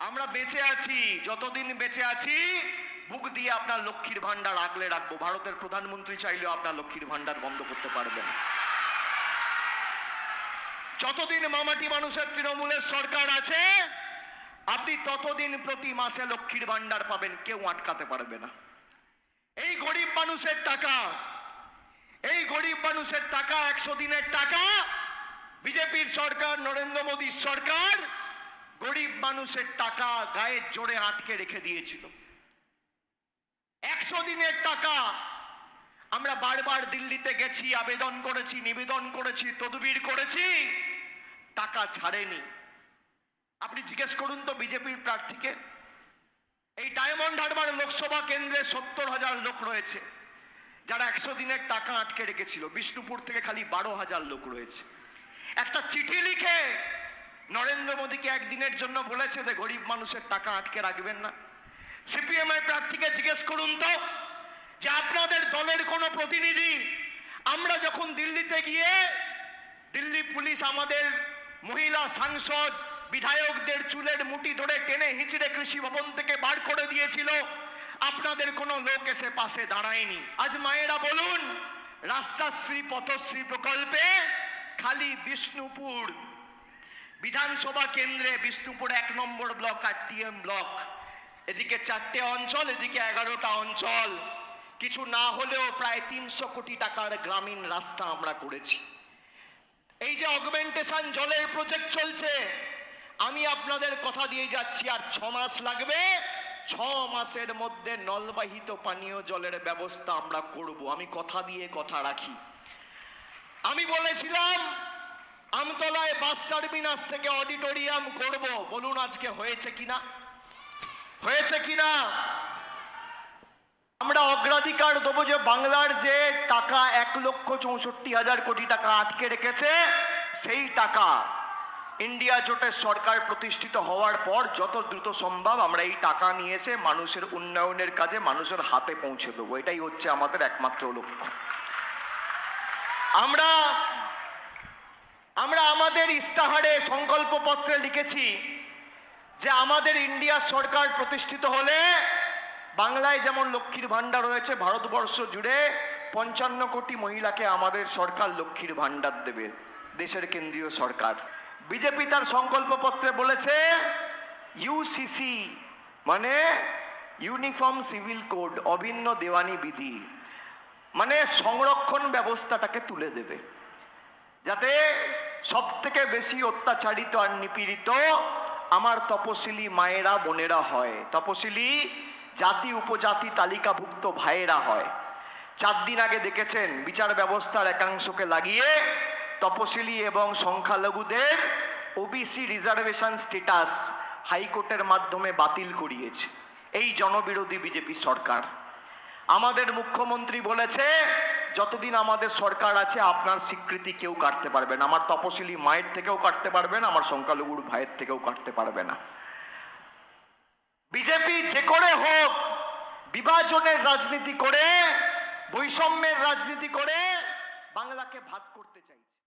আমরা বেঁচে আছি, যতদিন বেঁচে আছি, বুক দিয়ে আপনার লক্ষ্মীর ভান্ডার আগলে রাখব। ভারতের প্রধানমন্ত্রী চাইলেও আপনার লক্ষ্মীর ভান্ডার বন্ধ করতে পারবেন। যতদিন মামাটি মানুষের তৃণমূলের সরকার আছে, আপনি ততদিন প্রতি মাসে লক্ষ্মীর ভান্ডার পাবেন, কেউ আটকাতে পারবে না। এই গরিব মানুষের টাকা, এই গরিব মানুষের টাকা, একশো দিনের টাকা, বিজেপির সরকার, নরেন্দ্র মোদীর সরকার গরিব মানুষের টাকা গায়ের জোরে আটকে রেখে দিয়েছিল। একশো দিনের টাকা। আমরা বারবার দিল্লিতে গেছি, আবেদন করেছি, নিবেদন করেছি, তদবির করেছি। টাকা ছাড়েনি। আপনি জিজ্ঞেস করুন তো বিজেপির প্রার্থীকে। এই ডায়মন্ড হারবার লোকসভা কেন্দ্রে সত্তর হাজার লোক রয়েছে, যারা একশো দিনের টাকা আটকে রেখেছিল। বিষ্ণুপুর থেকে খালি বারো হাজার লোক রয়েছে। একটা চিঠি লিখে নরেন্দ্র মোদীকে একদিনের জন্য বলেছে যে, গরিব মানুষের টাকা আটকে রাখবেন না। সিপিএম এর প্রার্থীকে জিজ্ঞেস করুন তো, যে আপনাদের দলের কোনো প্রতিনিধি, আমরা যখন দিল্লিতে গিয়ে, দিল্লি পুলিশ আমাদের মহিলা সাংসদ, বিধায়কদের চুলের মুঠি ধরে টেনে হিঁচড়ে কৃষি ভবন থেকে বার করে দিয়েছিল, আপনাদের কোনো লোক এসে পাশে দাঁড়ায়নি। আজ মায়েরা বলুন রাস্তাশ্রী পথশ্রী প্রকল্পে খালি বিষ্ণুপুর বিধানসভা কেন্দ্রে বিষ্ণুপুর এক নম্বর ব্লক আর টিএম ব্লক। এদিকে চারটে অঞ্চল, এদিকে এগারোটা অঞ্চল। কিছু না হলেও প্রায় তিনশো কোটি টাকার গ্রামীণ রাস্তা আমরা করেছি। এই যে অগমেন্টেশন জলের প্রজেক্ট চলছে, আমি আপনাদের কথা দিয়ে যাচ্ছি, আর ছ মাস লাগবে। ছ মাসের মধ্যে নলবাহিত পানীয় জলের ব্যবস্থা আমরা করব। আমি কথা দিয়ে কথা রাখি। আমি বলেছিলাম আমতলায় বাস টার্মিনাস থেকে অডিটোরিয়াম করব। বলুন আজকে হয়েছে কিনা? হয়েছে কিনা? আমরা অগ্রাধিকার দেবো যে বাংলার যে টাকা এক লক্ষ চৌষট্টি হাজার কোটি টাকা আটকে রেখেছে, সেই টাকা ইন্ডিয়া জোটের সরকার প্রতিষ্ঠিত হওয়ার পর যত দ্রুত সম্ভব আমরা এই টাকা নিয়ে এসে মানুষের উন্নয়নের কাজে মানুষের হাতে পৌঁছে দেবো। এটাই হচ্ছে আমাদের একমাত্র লক্ষ্য। আমরা আমরা আমাদের ইস্তাহারে সংকল্পপত্রে লিখেছি যে আমাদের ইন্ডিয়া সরকার প্রতিষ্ঠিত হলে বাংলায় যেমন লক্ষ্মীর ভাণ্ডার রয়েছে, ভারতবর্ষ জুড়ে পঞ্চান্ন কোটি মহিলাকে আমাদের সরকার লক্ষ্মীর ভাণ্ডার দেবে, দেশের কেন্দ্রীয় সরকার। বিজেপি তার সংকল্পপত্রে বলেছে ইউসিসি মানে ইউনিফর্ম সিভিল কোড অভিন্ন দেওয়ানি বিধি মানে সংরক্ষণ ব্যবস্থাটাকে তুলে দেবে। যাতে সব থেকে বেশি অত্যাচারিত আর নিপীড়িত আমার তপশিলি মায়েরা, বোনেরা হয়। তপশিলি, জাতি উপজাতি তালিকাভুক্ত ভাইয়েরা হয়। চার দিন আগে দেখেছেন বিচার ব্যবস্থার একাংশকে লাগিয়ে তপশিলি এবং সংখ্যালঘুদের ওবিসি রিজার্ভেশন স্ট্যাটাস হাইকোর্টের মাধ্যমে বাতিল করিয়েছে। এই জনবিরোধী বিজেপি সরকার। আমাদের মুখ্যমন্ত্রী বলেছে যতদিন আমাদের সরকার আছে, আপনার স্বীকৃতি কেউ কাটতে পারবে না। আমার তপশিলি মায়ের থেকেও কাটতে পারবে না, আমার সংখ্যালঘুর ভাইয়ের থেকেও কাটতে পারবে না। বিজেপি যে করে হোক, বিভাজনের রাজনীতি করে, বৈষম্যের রাজনীতি করে, বাংলাকে ভাগ করতে চাইছে।